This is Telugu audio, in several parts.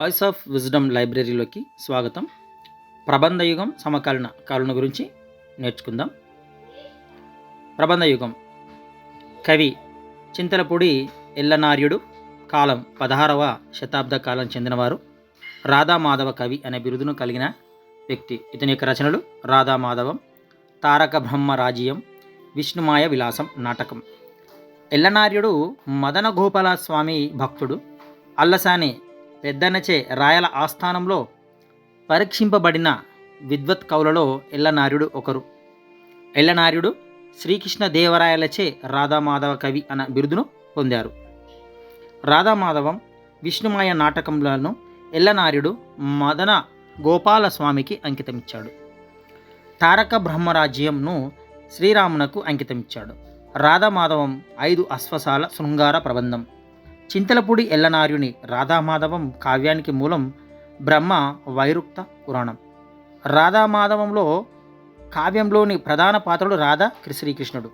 వాయిస్ ఆఫ్ విజ్డమ్ లైబ్రరీలోకి స్వాగతం. ప్రబంధ యుగం సమకాలీన కాలుని గురించి నేర్చుకుందాం. ప్రబంధ యుగం. కవి చింతలపూడి ఎల్లనార్యుడు కాలం పదహారవ శతాబ్ద కాలం చెందినవారు. రాధామాధవ కవి అనే బిరుదును కలిగిన వ్యక్తి. ఇతని యొక్క రచనలు రాధామాధవం తారక బ్రహ్మ రాజ్యం విష్ణుమాయ విలాసం నాటకం. ఎల్లనార్యుడు మదన గోపాల స్వామి భక్తుడు. అల్లసాని పెద్దనచే రాయల ఆస్థానంలో పరీక్షింపబడిన విద్వత్ కవులలో ఎల్లనార్యుడు ఒకరు. ఎల్లనార్యుడు శ్రీకృష్ణ దేవరాయలచే రాధామాధవ కవి అన్న బిరుదును పొందారు. రాధామాధవం విష్ణుమాయ నాటకములను ఎల్లనార్యుడు మదన గోపాలస్వామికి అంకితమిచ్చాడు. తారక బ్రహ్మరాజ్యంను శ్రీరామునకు అంకితమిచ్చాడు. రాధామాధవం ఐదు అశ్వసాల శృంగార ప్రబంధం. చింతలపూడి ఎల్లనార్యుని రాధామాధవం కావ్యానికి మూలం బ్రహ్మ వైరుక్త పురాణం. రాధామాధవంలో కావ్యంలోని ప్రధాన పాత్రలు రాధ శ్రీకృష్ణుడు.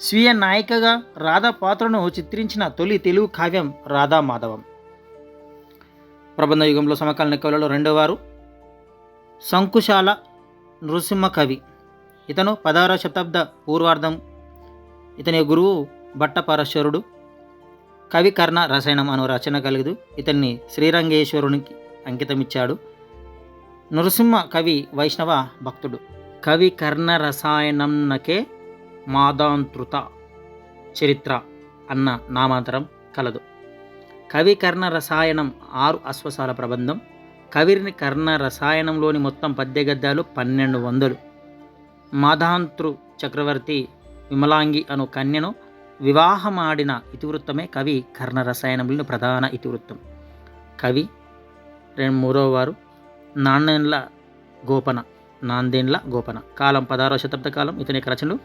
స్వీయ నాయికగా రాధా పాత్రను చిత్రించిన తొలి తెలుగు కావ్యం రాధామాధవం. ప్రబంధ యుగంలో సమకాలీన కవులలో రెండవ వారు శంకుశాల నృసింహ కవి ఇతను పదహారవ శతాబ్ద పూర్వార్ధం. ఇతని గురువు భట్టపరశ్వరుడు కవి కర్ణ రసాయనం అను రచన కలగదు. ఇతన్ని శ్రీరంగేశ్వరునికి అంకితమిచ్చాడు. నృసింహ కవి వైష్ణవ భక్తుడు. కవి కర్ణ రసాయనంనకే మాదాంతృత చరిత్ర అన్న నామాంతరం కలదు. కవి కర్ణ రసాయనం ఆరు అశ్వసాల ప్రబంధం. కవిరిని కర్ణ రసాయనంలోని మొత్తం పద్య గద్దాలు పన్నెండు వందలు. మాధాంతృ చక్రవర్తి విమలాంగి అను కన్యను వివాహమాడిన ఇతివృత్తమే కవి కర్ణ రసాయనంలోని ప్రధాన ఇతివృత్తం. కవి రెండు మూడవ వారు నాణ్యంల గోపన నాందేండ్ల గోపన. కాలం పదహారవ శతాబ్ద కాలం ఇతని యొక్క రచనలు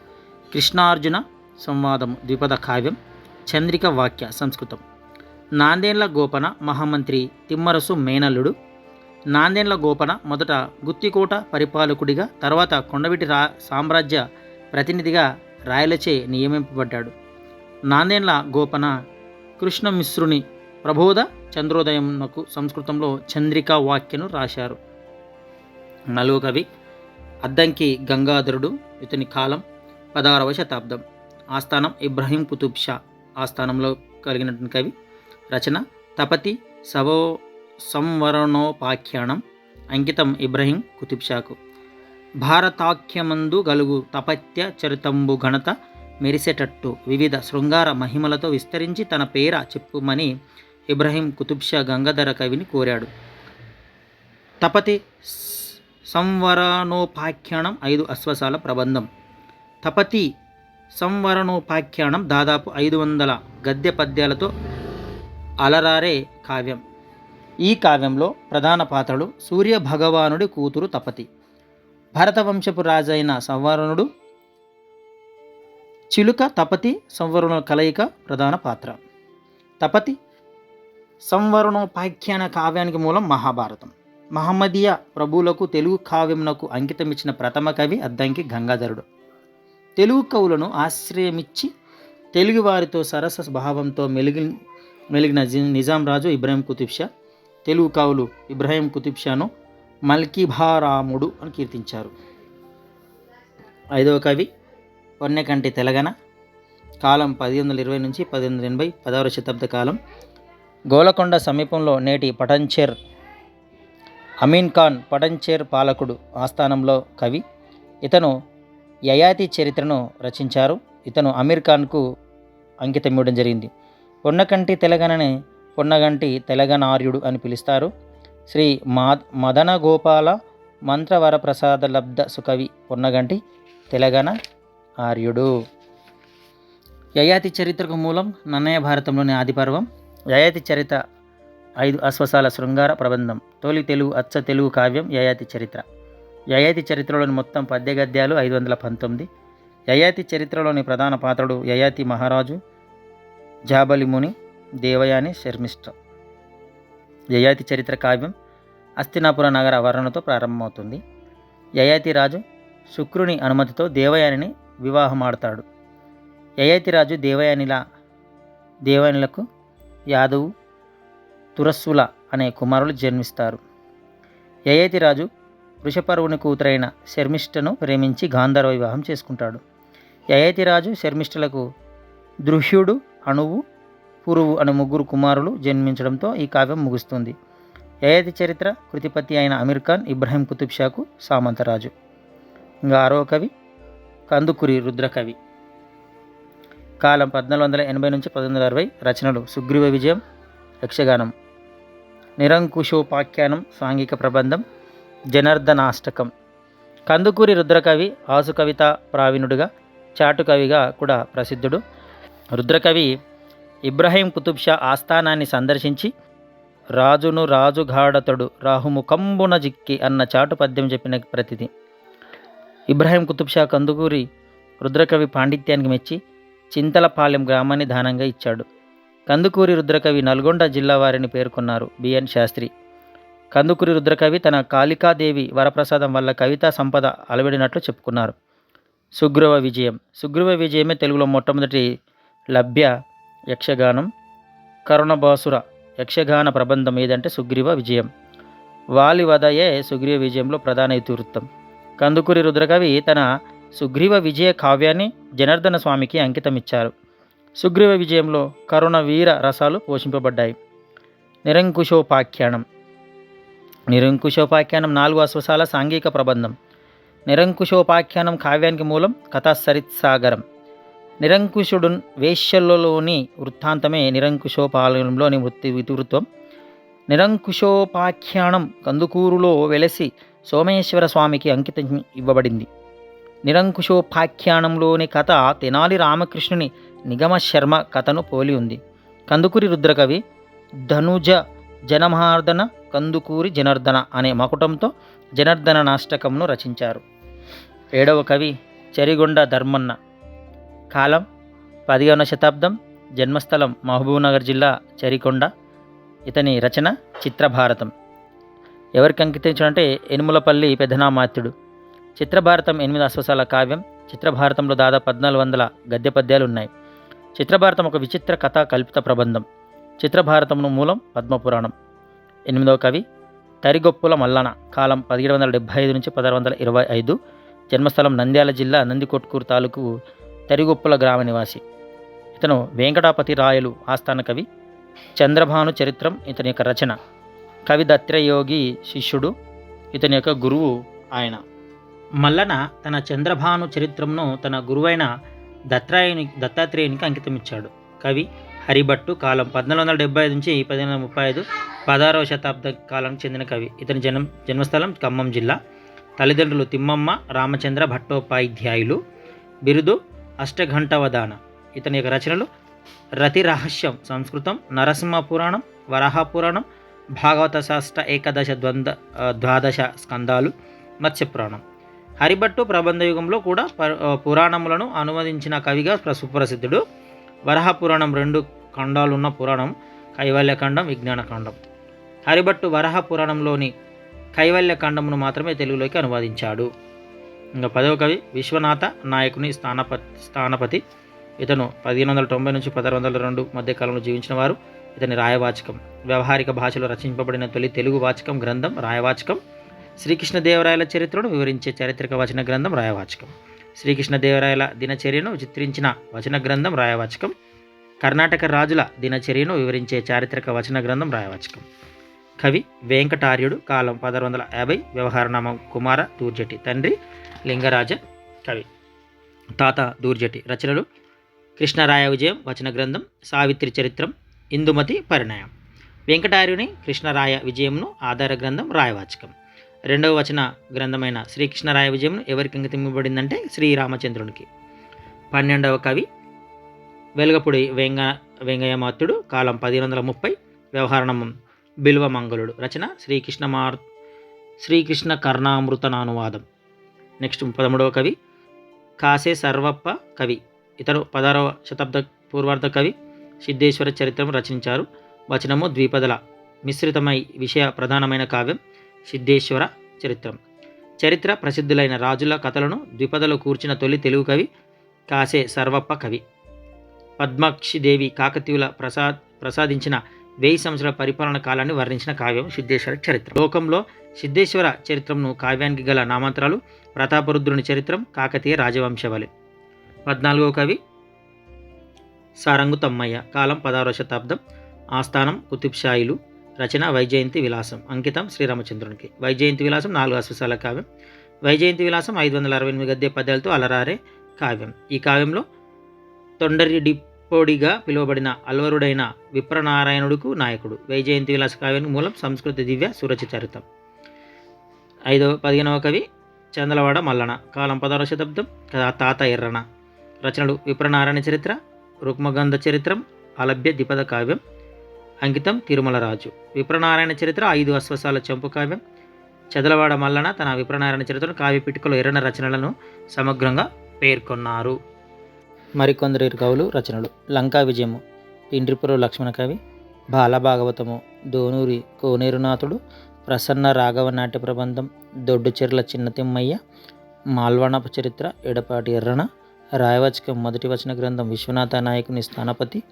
కృష్ణార్జున సంవాదం ద్విపద కావ్యం చంద్రిక వాక్య సంస్కృతం. నాందేండ్ల గోపన మహామంత్రి తిమ్మరసు మేనల్లుడు. నాందేండ్ల గోపన మొదట గుత్తికోట పరిపాలకుడిగా తర్వాత కొండవిటి రా సామ్రాజ్య ప్రతినిధిగా రాయలచే నియమింపబడ్డాడు. నాందేండ్ల గోపన కృష్ణమిశ్రుని ప్రబోధ చంద్రోదయంకు సంస్కృతంలో చంద్రికా వాక్యను రాశారు. నలుగు కవి అద్దంకి గంగాధరుడు ఇతని కాలం పదహారవ శతాబ్దం. ఆస్థానం ఇబ్రహీం కుతుబ్ షా. ఆస్థానంలో కలిగినటువంటి కవి రచన తపతి సవో సంవరణోపాఖ్యానం అంకితం ఇబ్రహీం కుతుబ్ షాకు. భారతాఖ్యమందు గలుగు తపత్య చరితంబు ఘనత మెరిసేటట్టు వివిధ శృంగార మహిమలతో విస్తరించి తన పేర చెప్పుమని ఇబ్రహీం కుతుబ్ షా గంగాధర కవిని కోరాడు. తపతి సంవరణోపాఖ్యానం ఐదు అశ్వసాల ప్రబంధం. తపతి సంవరణోపాఖ్యానం దాదాపు ఐదు వందల గద్య పద్యాలతో అలరారే కావ్యం. ఈ కావ్యంలో ప్రధాన పాత్రలు సూర్య భగవానుడి కూతురు తపతి. భరతవంశపు రాజైన సంవరణుడు చిలుక తపతి సంవరణుల కలయిక ప్రధాన పాత్ర. తపతి సంవరణోపాఖ్యాన కావ్యానికి మూలం మహాభారతం. మహమ్మదీయ ప్రభువులకు తెలుగు కావ్యమునకు అంకితమిచ్చిన ప్రథమ కవి అద్దంకి గంగాధరుడు. తెలుగు కవులను ఆశ్రయమిచ్చి తెలుగువారితో సరస భావంతో మెలిగి మెలిగిన నిజాం రాజు ఇబ్రాహిం కుతుబ్షా తెలుగు కవులు ఇబ్రాహీం కుతుబ్ షాను మల్కిభారాముడు అని కీర్తించారు. ఐదవ కవి పొన్నెకంటి తెలంగాణ కాలం పది వందల ఇరవై నుంచి పది వందల ఎనభై పదహారు శతాబ్ద కాలం. గోలకొండ సమీపంలో నేటి పటంచేర్ అమీన్ ఖాన్ పటంచేర్ పాలకుడు ఆస్థానంలో కవి. ఇతను యయాతి చరిత్రను రచించారు. ఇతను అమీర్ ఖాన్కు అంకితం ఇవ్వడం జరిగింది. పొన్నకంటి తెలంగాణని పొన్నగంటి తెలంగాణార్యుడు అని పిలుస్తారు. శ్రీ మా మదన గోపాల మంత్రవర ప్రసాద లబ్ధ సుకవి పొన్నగంటి తెలంగాణ. ఆర్యుడు. యయాతి చరిత్రకు మూలం నన్నయ భారతంలోని ఆదిపర్వం. యయాతి చరిత్ర ఐదు అశ్వసాల శృంగార ప్రబంధం. తొలి తెలుగు అచ్చ తెలుగు కావ్యం యయాతి చరిత్ర. యయాతి చరిత్రలోని మొత్తం పద్య గద్యాలు ఐదు వందల పంతొమ్మిది. యయాతి చరిత్రలోని ప్రధాన పాత్రుడు యయాతి మహారాజు జాబలిముని దేవయాని శర్మిష్ట యయాతి చరిత్ర కావ్యం అస్తినాపుర నగర వర్ణనతో ప్రారంభమవుతుంది. యయాతి రాజు శుక్రుని అనుమతితో దేవయానిని వివాహమాడతాడు. యయాతిరాజు దేవయానిల దేవయానిలకు యాదవు తురస్సుల అనే కుమారులు జన్మిస్తారు. యయాతిరాజు వృషపర్వుని కూతురైన శర్మిష్టను ప్రేమించి గాంధర్వ వివాహం చేసుకుంటాడు. యయాతిరాజు శర్మిష్టలకు దృహ్యుడు అణువు పురువు అనే ముగ్గురు కుమారులు జన్మించడంతో ఈ కావ్యం ముగుస్తుంది. యయాతి చరిత్ర కృతిపతి అయిన అమీర్ ఖాన్ ఇబ్రాహీం కుతుబ్ షాకు సామంతరాజు. ఇంకా ఆరో కవి కందుకూరి రుద్రకవి. కాలం పద్నాలుగు వందల ఎనభై నుంచి పంతొమ్మిది వందల అరవై రచనలు సుగ్రీవ విజయం యక్షగానం. నిరంకుశోపాఖ్యానం సాంఘిక ప్రబంధం జనార్దనాష్టకం. కందుకూరి రుద్రకవి ఆసు కవిత ప్రావీణుడుగా చాటుకవిగా కూడా ప్రసిద్ధుడు. రుద్రకవి ఇబ్రాహీం కుతుబ్ షా ఆస్థానాన్ని సందర్శించి రాజును రాజుగాడతడు రాహుముఖంబున జిక్కి అన్న చాటు పద్యం చెప్పిన ప్రతిది. ఇబ్రాహీం కుతుబ్షా కందుకూరి రుద్రకవి పాండిత్యానికి మెచ్చి చింతలపాలెం గ్రామాన్ని దానంగా ఇచ్చాడు. కందుకూరి రుద్రకవి నల్గొండ జిల్లా వారిని పేర్కొన్నారు బిఎన్ శాస్త్రి. కందుకూరి రుద్రకవి తన కాళికాదేవి వరప్రసాదం వల్ల కవితా సంపద అలవడినట్లు చెప్పుకున్నారు. సుగ్రీవ విజయం. సుగ్రీవ విజయమే తెలుగులో మొట్టమొదటి లభ్య యక్షగానం. కరుణబాసుర యక్షగాన ప్రబంధం ఏదంటే సుగ్రీవ విజయం. వాలి వదయే సుగ్రీవ విజయంలో ప్రధాన ఇతివృత్తం కందుకూరి రుద్రకవి తన సుగ్రీవ విజయ కావ్యాన్ని జనార్దన స్వామికి అంకితమిచ్చారు. సుగ్రీవ విజయంలో కరుణ వీర రసాలు పోషింపబడ్డాయి. నిరంకుశోపాఖ్యానం. నిరంకుశోపాఖ్యానం నాలుగు అశ్వసాల సాంఘిక ప్రబంధం. నిరంకుశోపాఖ్యానం కావ్యానికి మూలం కథాసరిత్సాగరం. నిరంకుశుడు వేష్యలలోని వృత్తాంతమే నిరంకుశోపాలయంలోని వృత్తి ఇతివృత్వం నిరంకుశోపాఖ్యానం కందుకూరులో వెలసి సోమేశ్వర స్వామికి అంకితం ఇవ్వబడింది. నిరంకుశోపాఖ్యానంలోని కథ తెనాలి రామకృష్ణుని నిగమ శర్మ కథను పోలి ఉంది. కందుకూరి రుద్రకవి ధనుజ జనమార్దన కందుకూరి జనార్దన అనే మకుటంతో జనార్దన నాష్టకంను రచించారు. ఏడవ కవి చెరిగొండ ధర్మన్న. కాలం పదిహేనవ శతాబ్దం జన్మస్థలం మహబూబ్నగర్ జిల్లా చెరికొండ. ఇతని రచన చిత్రభారతం. ఎవరికి అంకితించడంటే ఎనుములపల్లి పెదనామాత్యుడు చిత్రభారతం ఎనిమిది అశ్వసాల కావ్యం చిత్రభారతంలో దాదాపు పద్నాలుగు వందల గద్య పద్యాలు ఉన్నాయి. చిత్రభారతం ఒక విచిత్ర కథా కల్పిత ప్రబంధం. చిత్రభారతమును మూలం పద్మపురాణం. ఎనిమిదవ కవి తరిగొప్పుల మల్లన కాలం పదిహేడు వందల డెబ్బై ఐదు నుంచి పదహారు వందల ఇరవై ఐదు జన్మస్థలం నంద్యాల జిల్లా నందికొట్కూరు తాలూకు తరిగొప్పుల గ్రామ నివాసి. ఇతను వెంకటాపతి రాయలు ఆస్థాన కవి. చంద్రభాను చరిత్రం ఇతని యొక్క రచన. కవి దత్రయోగి శిష్యుడు ఇతని యొక్క గురువు ఆయన. మల్లన తన చంద్రభాను చరిత్రమును తన గురువైన దత్రాయుని దత్తాత్రేయునికి అంకితమిచ్చాడు. కవి హరిభట్టు కాలం పద్నాలుగు వందల డెబ్బై ఐదు నుంచి పదిహేను వందల ముప్పై ఐదు పదహారవ శతాబ్ద కాలానికి చెందిన కవి. ఇతని జన్మ జన్మస్థలం ఖమ్మం జిల్లా. తల్లిదండ్రులు తిమ్మమ్మ రామచంద్ర భట్టోపాధ్యాయులు. బిరుదు అష్టఘంటవదాన. ఇతని యొక్క రచనలు రతి రహస్యం సంస్కృతం నరసింహ పురాణం వరాహ పురాణం భాగవత శాస్త్ర ఏకాదశ ద్వంద్వ ద్వాదశ స్కందాలు మత్స్య పురాణం హరిభట్టు ప్రబంధ యుగంలో కూడా పురాణములను అనువదించిన కవిగా ప్ర- సుప్రసిద్ధుడు వరహ పురాణం రెండు ఖండాలున్న పురాణం కైవల్యఖండం విజ్ఞానఖండం. హరిభట్టు వరహ పురాణంలోని కైవల్యఖండమును మాత్రమే తెలుగులోకి అనువాదించాడు. ఇంకా పదవ కవి విశ్వనాథ నాయకుని స్థానపతి స్థానపతి. ఇతను పదిహేను వందల తొంభై నుంచి పదహారు వందల రెండు మధ్య కాలంలో జీవించిన వారు. ఇతని రాయవాచకం. వ్యవహారిక భాషలో రచింపబడిన తొలి తెలుగు వాచకం గ్రంథం రాయవాచకం. శ్రీకృష్ణదేవరాయల చరిత్రను వివరించే చారిత్రక వచన గ్రంథం రాయవాచకం. శ్రీకృష్ణదేవరాయల దినచర్యను చిత్రించిన వచన గ్రంథం రాయవాచకం. కర్ణాటక రాజుల దినచర్యను వివరించే చారిత్రక వచన గ్రంథం రాయవాచకం. కవి వెంకటార్యుడు కాలం పదహారు వందల యాభై వ్యవహారనామం కుమార దూర్జటి తండ్రి లింగరాజ కవి. తాత దూర్జటి రచనలు. కృష్ణరాయ విజయం వచన గ్రంథం. సావిత్రి చరిత్రం. ఇందుమతి పరిణయం. వెంకటార్యుని కృష్ణరాయ విజయంను ఆధార గ్రంథం రాయవాచకం. రెండవ వచన గ్రంథమైన శ్రీకృష్ణరాయ విజయంను ఎవరికి అంకితమివ్వబడిందంటే శ్రీరామచంద్రునికి. పన్నెండవ కవి వెలగపూడి వెంగ వెంగయమాత్యుడు కాలం పదిహేను వందల ముప్పై వ్యవహారణం బిల్వమంగళుడు రచన శ్రీకృష్ణమార్ శ్రీకృష్ణ కర్ణామృతనానువాదం. నెక్స్ట్ పదమూడవ కవి కాసే సర్వప్ప కవి. ఇతడు పదహారవ శతాబ్ద పూర్వార్ధ కవి. సిద్ధేశ్వర చరిత్రను రచించారు. వచనము ద్విపదల మిశ్రితమై విషయ ప్రధానమైన కావ్యం సిద్ధేశ్వర చరిత్రం. చరిత్ర ప్రసిద్ధులైన రాజుల కథలను ద్విపదలో కూర్చిన తొలి తెలుగు కవి కాసే సర్వప్ప కవి. పద్మాక్షిదేవి కాకతీయుల ప్రసాద్ ప్రసాదించిన వెయ్యి సంవత్సరాల పరిపాలన కాలాన్ని వర్ణించిన కావ్యం సిద్ధేశ్వర చరిత్ర. లోకంలో సిద్ధేశ్వర చరిత్రను కావ్యానికి గల నామాంతరాలు ప్రతాపరుద్రుని చరిత్రం కాకతీయ రాజవంశవళి. పద్నాలుగో కవి సారంగు తమ్మయ్య కాలం పదహారవ శతాబ్దం ఆస్థానం కుతుబ్షాయిలు రచన వైజయంతి విలాసం అంకితం శ్రీరామచంద్రునికి. వైజయంతి విలాసం నాలుగు అశ్వశాల కావ్యం. వైజయంతి విలాసం ఐదు వందల అరవై ఎనిమిది గద్య పద్యాలతో అలరారే కావ్యం. ఈ కావ్యంలో తొండరి డిప్పోడిగా పిలువబడిన అల్వరుడైన విప్రనారాయణుడుకు నాయకుడు. వైజయంతి విలాస కావ్యానికి మూలం సంస్కృత దివ్య సురచిచరితం ఐదవ పదిహేనవ కవి చందలవాడ మల్లన కాలం పదహారవ శతాబ్దం తాత ఎర్రన. రచనలు విప్రనారాయణ చరిత్ర రుక్మగంధ చరిత్రం అలభ్య ద్విపద కావ్యం అంకితం తిరుమలరాజు. విప్రనారాయణ చరిత్ర ఐదు అశ్వసాల చంపు కావ్యం. చదలవాడ మల్లన తన విప్రనారాయణ చరిత్రను కావ్య పిటికలో ఎర్రన రచనలను సమగ్రంగా పేర్కొన్నారు. మరికొందరు కవులు రచనలు. లంకా విజయము పిండ్రిపురు లక్ష్మణ కవి. బాలభాగవతము దోనూరి కోనేరునాథుడు. ప్రసన్న రాఘవ నాట్య ప్రబంధం దొడ్డుచెర్ల చిన్న తిమ్మయ్య. మాల్వణప చరిత్ర ఎడపాటి ఎర్రన. రాయవచకం మొదటి వచన గ్రంథం విశ్వనాథ నాయకుని స్థానపతి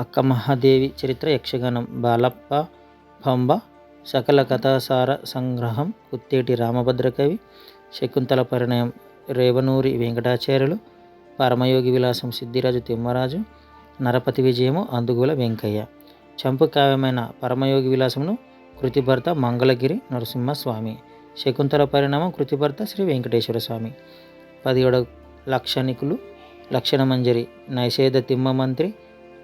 అక్క మహాదేవి చరిత్ర యక్షగానం బాలప్ప పంబ సకల కథాసార సంగ్రహం కుత్తేటి రామభద్ర కవి శకుంతల పరిణయం రేవనూరి వెంకటాచార్యులు పరమయోగి విలాసం సిద్ధిరాజు తిమ్మరాజు నరపతి విజయము అందుగుల వెంకయ్య. చంపు కావ్యమైన పరమయోగి విలాసమును కృతిభర్త మంగళగిరి నరసింహస్వామి శకుంతల పరిణామం కృతిభర్త శ్రీ వెంకటేశ్వర స్వామి. పదిహేడు లక్షణికులు లక్షణమంజరి నైషేధ తిమ్మ మంత్రి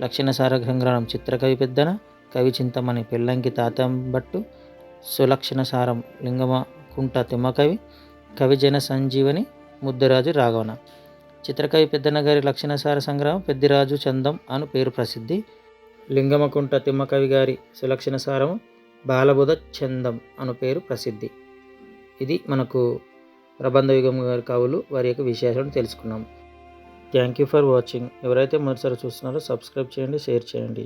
లక్షణసార సంగ్రహం చిత్రకవి పెద్దన కవి చింతమణి పెళ్ళంకి తాతంబట్టు సులక్షణసారం లింగమ కుంట తిమ్మకవి కవిజన సంజీవని ముద్దరాజు రాఘవన. చిత్రకవి పెద్దన గారి లక్షణసార సంగ్రహం పెద్దిరాజు చందం అను పేరు ప్రసిద్ధి. లింగమకుంట తిమ్మకవి గారి సులక్షణ సారము బాలబుధ చందం అను పేరు ప్రసిద్ధి. ఇది మనకు ప్రబంధ యుగం గారి కవులు వారి యొక్క విశేషాలను తెలుసుకున్నాం. థ్యాంక్ యూ ఫర్ వాచింగ్ ఎవరైతే మొదటిసారి చూస్తున్నారో సబ్స్క్రైబ్ చేయండి షేర్ చేయండి.